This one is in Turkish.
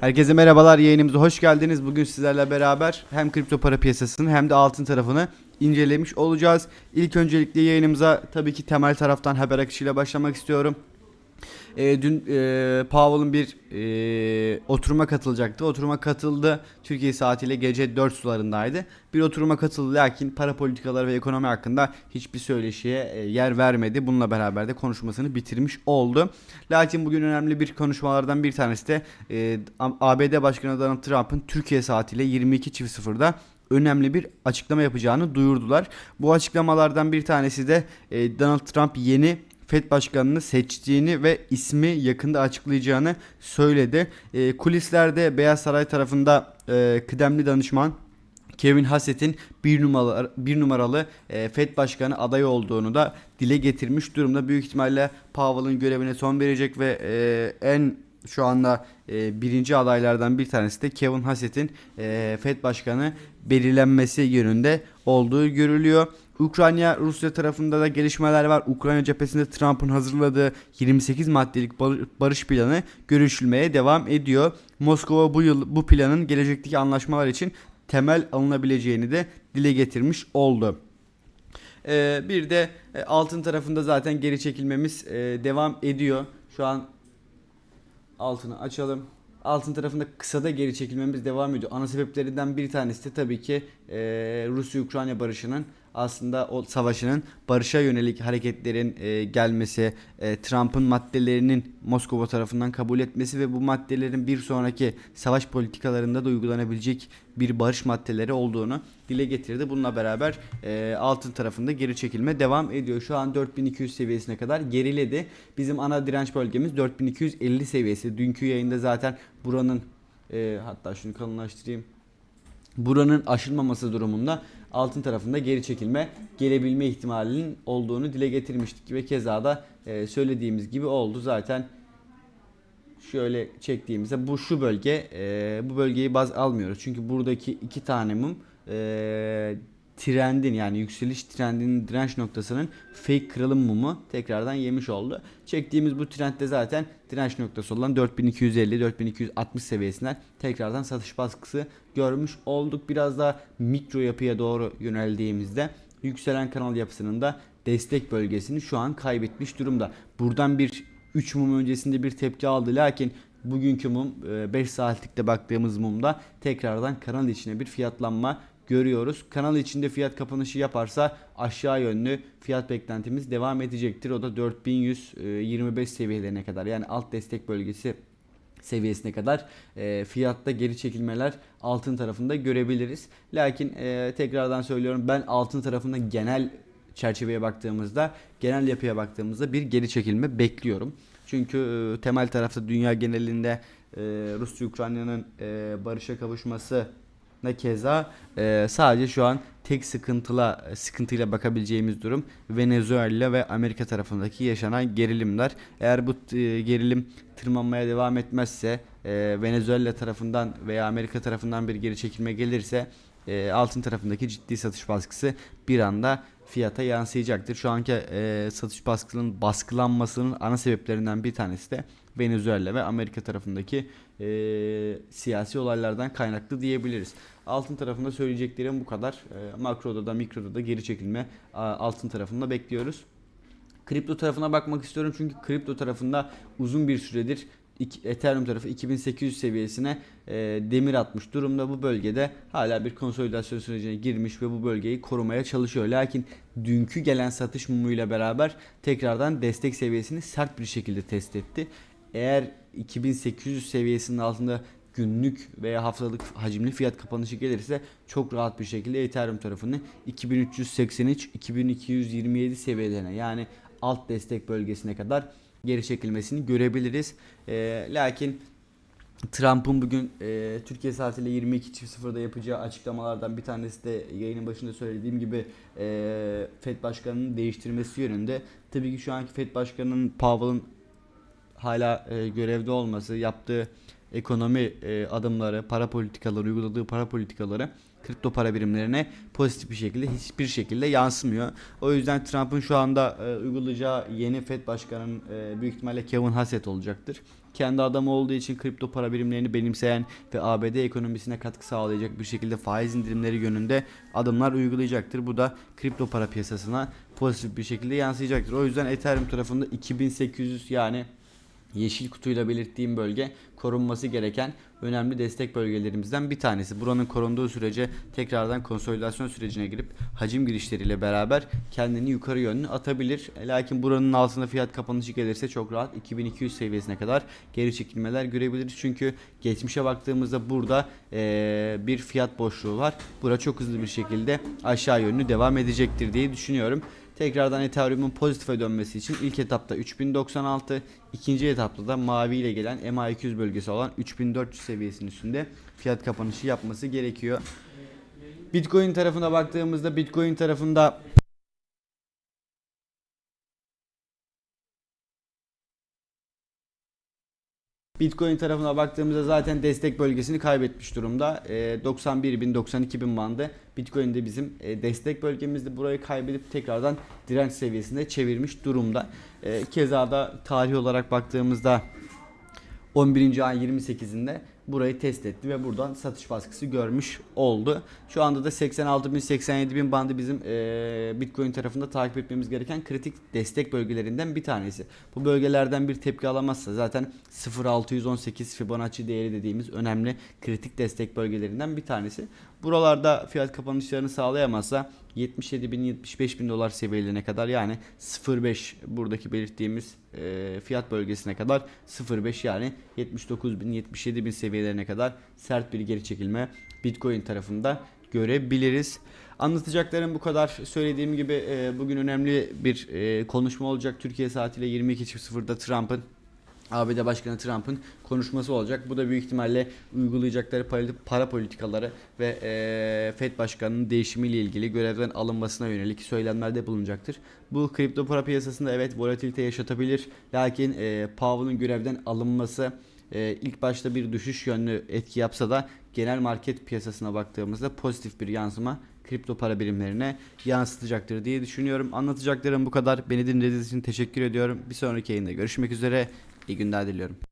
Herkese merhabalar yayınımıza hoş geldiniz. Bugün sizlerle beraber hem kripto para piyasasını hem de altın tarafını incelemiş olacağız. İlk öncelikle yayınımıza tabii ki temel taraftan haber akışıyla başlamak istiyorum. Ee, dün e, Powell'ın bir e, oturuma katılacaktı. Oturuma katıldı. Türkiye saatiyle gece 4 sularındaydı. Bir oturuma katıldı lakin para politikaları ve ekonomi hakkında hiçbir söyleşiye e, yer vermedi. Bununla beraber de konuşmasını bitirmiş oldu. Lakin bugün önemli bir konuşmalardan bir tanesi de e, ABD Başkanı Donald Trump'ın Türkiye saatiyle 22.00'da önemli bir açıklama yapacağını duyurdular. Bu açıklamalardan bir tanesi de e, Donald Trump yeni FED başkanını seçtiğini ve ismi yakında açıklayacağını söyledi. E, kulislerde Beyaz Saray tarafında e, kıdemli danışman Kevin Hassett'in bir numaralı, bir numaralı e, FED başkanı adayı olduğunu da dile getirmiş durumda. Büyük ihtimalle Powell'ın görevine son verecek ve e, en şu anda e, birinci adaylardan bir tanesi de Kevin Hassett'in e, FED başkanı belirlenmesi yönünde olduğu görülüyor. Ukrayna Rusya tarafında da gelişmeler var. Ukrayna cephesinde Trump'ın hazırladığı 28 maddelik bar- barış planı görüşülmeye devam ediyor. Moskova bu yıl bu planın gelecekteki anlaşmalar için temel alınabileceğini de dile getirmiş oldu. Ee, bir de e, altın tarafında zaten geri çekilmemiz e, devam ediyor. Şu an altını açalım. Altın tarafında kısada geri çekilmemiz devam ediyor. Ana sebeplerinden bir tanesi de tabii ki e, Rusya-Ukrayna barışının aslında o savaşının barışa yönelik hareketlerin e, gelmesi, e, Trump'ın maddelerinin Moskova tarafından kabul etmesi ve bu maddelerin bir sonraki savaş politikalarında da uygulanabilecek bir barış maddeleri olduğunu dile getirdi. Bununla beraber e, altın tarafında geri çekilme devam ediyor. Şu an 4200 seviyesine kadar geriledi. Bizim ana direnç bölgemiz 4250 seviyesi. Dünkü yayında zaten buranın e, hatta şunu kalınlaştırayım. Buranın aşılmaması durumunda altın tarafında geri çekilme gelebilme ihtimalinin olduğunu dile getirmiştik ve keza da e, söylediğimiz gibi oldu. Zaten şöyle çektiğimizde bu şu bölge e, bu bölgeyi baz almıyoruz. Çünkü buradaki iki tane mum e, trendin yani yükseliş trendinin direnç noktasının fake kırılım mumu tekrardan yemiş oldu. Çektiğimiz bu trendde zaten direnç noktası olan 4250-4260 seviyesinden tekrardan satış baskısı görmüş olduk. Biraz daha mikro yapıya doğru yöneldiğimizde yükselen kanal yapısının da destek bölgesini şu an kaybetmiş durumda. Buradan bir 3 mum öncesinde bir tepki aldı lakin bugünkü mum 5 saatlikte baktığımız mumda tekrardan kanal içine bir fiyatlanma görüyoruz. Kanal içinde fiyat kapanışı yaparsa aşağı yönlü fiyat beklentimiz devam edecektir. O da 4125 seviyelerine kadar yani alt destek bölgesi seviyesine kadar e, fiyatta geri çekilmeler altın tarafında görebiliriz. Lakin e, tekrardan söylüyorum ben altın tarafında genel çerçeveye baktığımızda, genel yapıya baktığımızda bir geri çekilme bekliyorum. Çünkü e, temel tarafta dünya genelinde e, Rusya Ukrayna'nın e, barışa kavuşması ne keza e, sadece şu an tek sıkıntıla sıkıntıyla bakabileceğimiz durum Venezuela ve Amerika tarafındaki yaşanan gerilimler. Eğer bu e, gerilim tırmanmaya devam etmezse e, Venezuela tarafından veya Amerika tarafından bir geri çekilme gelirse e, altın tarafındaki ciddi satış baskısı bir anda fiyata yansıyacaktır. Şu anki e, satış baskısının baskılanmasının ana sebeplerinden bir tanesi de Venezuela ve Amerika tarafındaki e, siyasi olaylardan kaynaklı diyebiliriz. Altın tarafında söyleyeceklerim bu kadar. E, makroda da mikroda da geri çekilme a, altın tarafında bekliyoruz. Kripto tarafına bakmak istiyorum çünkü kripto tarafında uzun bir süredir Ethereum tarafı 2800 seviyesine e, demir atmış durumda. Bu bölgede hala bir konsolidasyon sürecine girmiş ve bu bölgeyi korumaya çalışıyor. Lakin dünkü gelen satış mumuyla beraber tekrardan destek seviyesini sert bir şekilde test etti. Eğer 2800 seviyesinin altında günlük veya haftalık hacimli fiyat kapanışı gelirse çok rahat bir şekilde Ethereum tarafını 2383-2227 seviyelerine yani alt destek bölgesine kadar geri çekilmesini görebiliriz. Ee, lakin Trump'ın bugün e, Türkiye saatiyle 22.00'da yapacağı açıklamalardan bir tanesi de yayının başında söylediğim gibi e, FED Başkanı'nın değiştirmesi yönünde. Tabii ki şu anki FED Başkanı'nın Powell'ın hala e, görevde olması, yaptığı ekonomi e, adımları, para politikaları, uyguladığı para politikaları kripto para birimlerine pozitif bir şekilde hiçbir şekilde yansımıyor. O yüzden Trump'ın şu anda e, uygulayacağı yeni Fed başkanının e, büyük ihtimalle Kevin Hassett olacaktır. kendi adamı olduğu için kripto para birimlerini benimseyen ve ABD ekonomisine katkı sağlayacak bir şekilde faiz indirimleri yönünde adımlar uygulayacaktır. Bu da kripto para piyasasına pozitif bir şekilde yansıyacaktır. O yüzden Ethereum tarafında 2800 yani yeşil kutuyla belirttiğim bölge korunması gereken önemli destek bölgelerimizden bir tanesi. Buranın korunduğu sürece tekrardan konsolidasyon sürecine girip hacim girişleriyle beraber kendini yukarı yönlü atabilir. E, Lakin buranın altında fiyat kapanışı gelirse çok rahat 2200 seviyesine kadar geri çekilmeler görebiliriz. Çünkü geçmişe baktığımızda burada e, bir fiyat boşluğu var. Bura çok hızlı bir şekilde aşağı yönlü devam edecektir diye düşünüyorum. Tekrardan Ethereum'un pozitife dönmesi için ilk etapta 3096, ikinci etapta da mavi ile gelen MA200 bölgesi olan 3400 seviyesinin üstünde fiyat kapanışı yapması gerekiyor. Bitcoin tarafına baktığımızda Bitcoin tarafında Bitcoin tarafına baktığımızda zaten destek bölgesini kaybetmiş durumda. E, 91 bin 92 bin bandı. Bitcoin de bizim e, destek bölgemizde burayı kaybedip tekrardan direnç seviyesinde çevirmiş durumda. E, keza da tarih olarak baktığımızda 11. ayın 28'inde burayı test etti ve buradan satış baskısı görmüş oldu. Şu anda da 86 bin 87 bin bandı bizim eee, Bitcoin tarafında takip etmemiz gereken kritik destek bölgelerinden bir tanesi. Bu bölgelerden bir tepki alamazsa zaten 0.618 Fibonacci değeri dediğimiz önemli kritik destek bölgelerinden bir tanesi. Buralarda fiyat kapanışlarını sağlayamazsa 77 bin 75 bin dolar seviyelerine kadar yani 0.5 buradaki belirttiğimiz eee, fiyat bölgesine kadar 0.5 yani 79 bin 77 bin seviyelerine kadar sert bir geri çekilme Bitcoin tarafında görebiliriz. Anlatacaklarım bu kadar. Söylediğim gibi e, bugün önemli bir e, konuşma olacak. Türkiye saatiyle 22.00'da Trump'ın ABD Başkanı Trump'ın konuşması olacak. Bu da büyük ihtimalle uygulayacakları para- politikaları ve e, Fed Başkanı'nın değişimiyle ilgili görevden alınmasına yönelik söylemlerde bulunacaktır. Bu kripto para piyasasında evet volatilite yaşatabilir. Lakin e, Powell'ın görevden alınması e, ilk başta bir düşüş yönlü etki yapsa da genel market piyasasına baktığımızda pozitif bir yansıma kripto para birimlerine yansıtacaktır diye düşünüyorum. Anlatacaklarım bu kadar. Beni dinlediğiniz için teşekkür ediyorum. Bir sonraki yayında görüşmek üzere. İyi günler diliyorum.